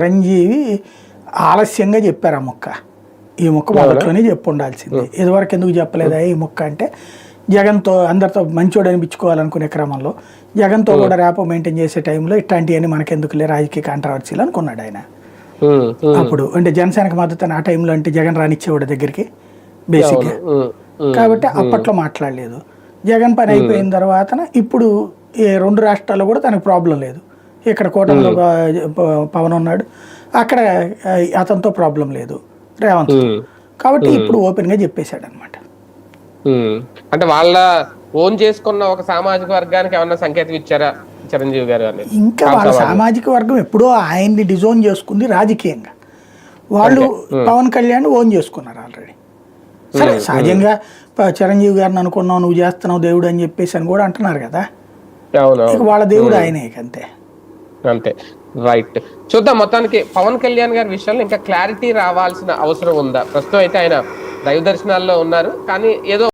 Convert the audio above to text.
చిరంజీవి ఆలస్యంగా చెప్పారు ఆ మొక్క. ఈ మొక్క మొదట్లోనే చెప్పు ఉండాల్సింది ఇదివరకు ఎందుకు చెప్పలేదా ఈ మొక్క అంటే జగన్తో అందరితో మంచోడు అనిపించుకోవాలనుకునే క్రమంలో జగన్తో కూడా ర్యాపో మెయింటైన్ చేసే టైంలో ఇట్లాంటివన్నీ మనకెందుకులే రాజకీయ కాంట్రవర్సీలు అనుకున్నాడు ఆయన. అప్పుడు అంటే జనసేనకు మద్దతు ఆ టైంలో అంటే జగన్ రానిచ్చేవాడు దగ్గరికి బేసిక్గా. కాబట్టి అప్పట్లో మాట్లాడలేదు. జగన్ పని అయిపోయిన తర్వాత ఇప్పుడు ఈ రెండు రాష్ట్రాల్లో కూడా తనకు ప్రాబ్లం లేదు. ఇక్కడ కూటమిలో ప- పవన్ ఉన్నాడు. అక్కడ అతనితో ప్రాబ్లం లేదు. రేవంత్. కాబట్టి ఇప్పుడు ఓపెన్గా చెప్పేశాడు అనమాట. అంటే వాళ్ళ ఓన్ చేసుకున్న ఒక సామాజిక వర్గానికి ఏమన్నా సంకేతం ఇచ్చారా చిరంజీవి గారు ఇంకా వాళ్ళ సామాజిక వర్గం ఎప్పుడో ఆయన్ని డిజోన్ చేసుకుంది రాజకీయంగా. వాళ్ళు పవన్ కళ్యాణ్ ఓన్ చేసుకున్నారు ఆల్రెడీ. సరే సహజంగా చిరంజీవి గారిని అనుకున్నావు నువ్వు చేస్తున్నావు దేవుడు అని చెప్పేసి అని కూడా అంటున్నారు కదా. వాళ్ళ దేవుడు ఆయనే అంతే. అంతే. రైట్ చూద్దాం మొత్తానికి పవన్ కళ్యాణ్ గారి విషయంలో ఇంకా క్లారిటీ రావాల్సిన అవసరం ఉందా? ప్రస్తుతం అయితే ఆయన దైవ దర్శనాల్లో ఉన్నారు కానీ ఏదో